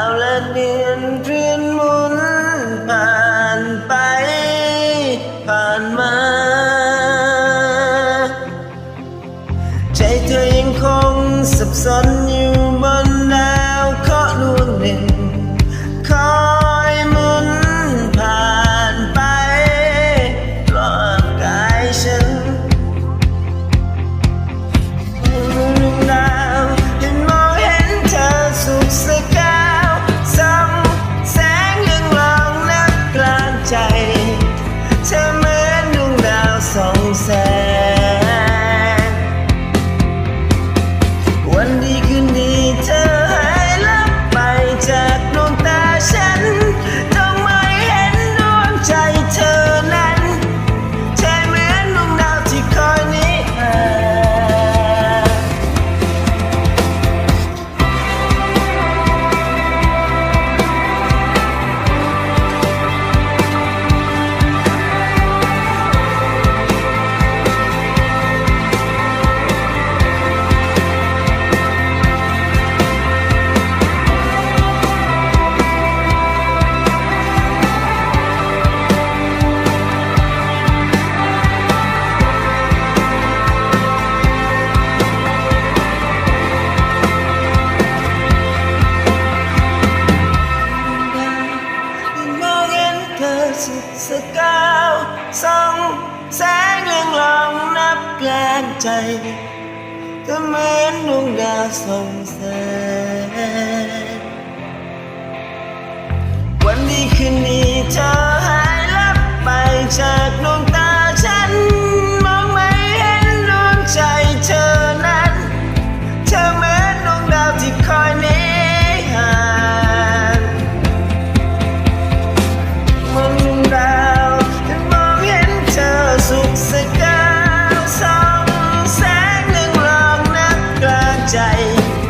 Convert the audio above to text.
าวและเดือนเรียนหมุนผ่านไป ผ่านมา ใจเธอยังคงสับสน สุดสกาวสองแสงเลีองลองนับกลางใจก็เหมือนดวงดาวส่องแสง away.